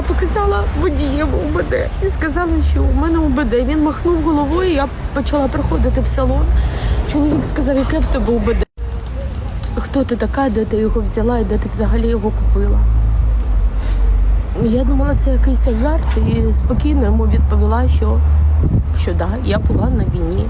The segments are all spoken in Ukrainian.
Я показала водієву УБД і сказала, що у мене УБД. Він махнув головою, я почала приходити в салон. Чоловік сказав, яке в тебе УБД? Хто ти така, де ти його взяла і де ти взагалі його купила? Я думала, це якийсь жарт, і спокійно йому відповіла, що, що да, я була на війні.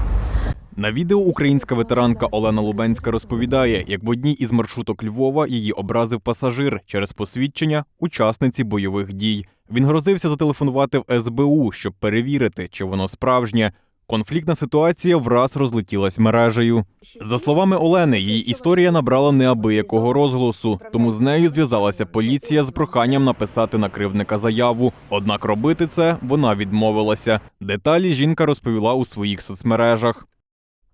На відео українська ветеранка Олена Лубенська розповідає, як в одній із маршруток Львова її образив пасажир через посвідчення учасниці бойових дій. Він грозився зателефонувати в СБУ, щоб перевірити, чи воно справжнє. Конфліктна ситуація враз розлетілась мережею. За словами Олени, її історія набрала неабиякого розголосу, тому з нею зв'язалася поліція з проханням написати на кривдника заяву. Однак робити це вона відмовилася. Деталі жінка розповіла у своїх соцмережах.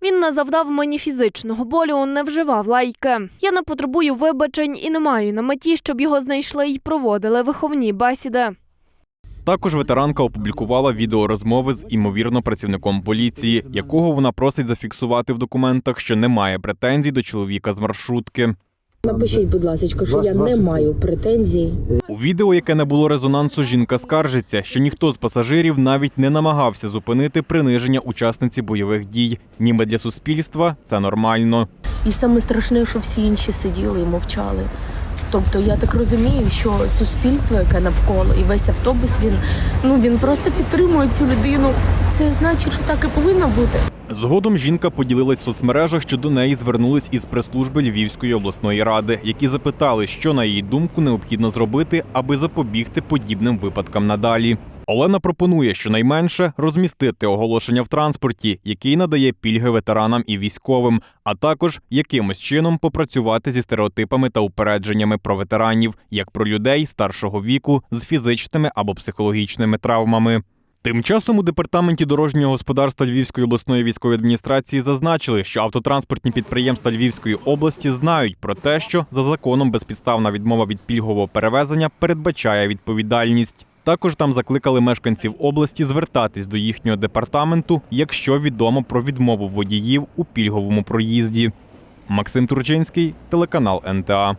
Він не завдав мені фізичного болю, не вживав лайки. Я не потребую вибачень і не маю на меті, щоб його знайшли й проводили виховні бесіди. Також ветеранка опублікувала відеорозмови з імовірно працівником поліції, якого вона просить зафіксувати в документах, що немає претензій до чоловіка з маршрутки. Напишіть, будь ласка, що я не маю претензій. У відео, яке не було резонансу, жінка скаржиться, що ніхто з пасажирів навіть не намагався зупинити приниження учасниці бойових дій. Ніби для суспільства це нормально. І саме страшне, що всі інші сиділи і мовчали. Тобто я так розумію, що суспільство, яке навколо, і весь автобус, він ну він просто підтримує цю людину. Це значить, що так і повинно бути. Згодом жінка поділилась в соцмережах, що до неї звернулись із прес-служби Львівської обласної ради, які запитали, що на її думку необхідно зробити, аби запобігти подібним випадкам надалі. Олена пропонує щонайменше розмістити оголошення в транспорті, який надає пільги ветеранам і військовим, а також якимось чином попрацювати зі стереотипами та упередженнями про ветеранів, як про людей старшого віку з фізичними або психологічними травмами. Тим часом у департаменті дорожнього господарства Львівської обласної військової адміністрації зазначили, що автотранспортні підприємства Львівської області знають про те, що за законом безпідставна відмова від пільгового перевезення передбачає відповідальність. Також там закликали мешканців області звертатись до їхнього департаменту, якщо відомо про відмову водіїв у пільговому проїзді. Максим Турчинський, телеканал НТА.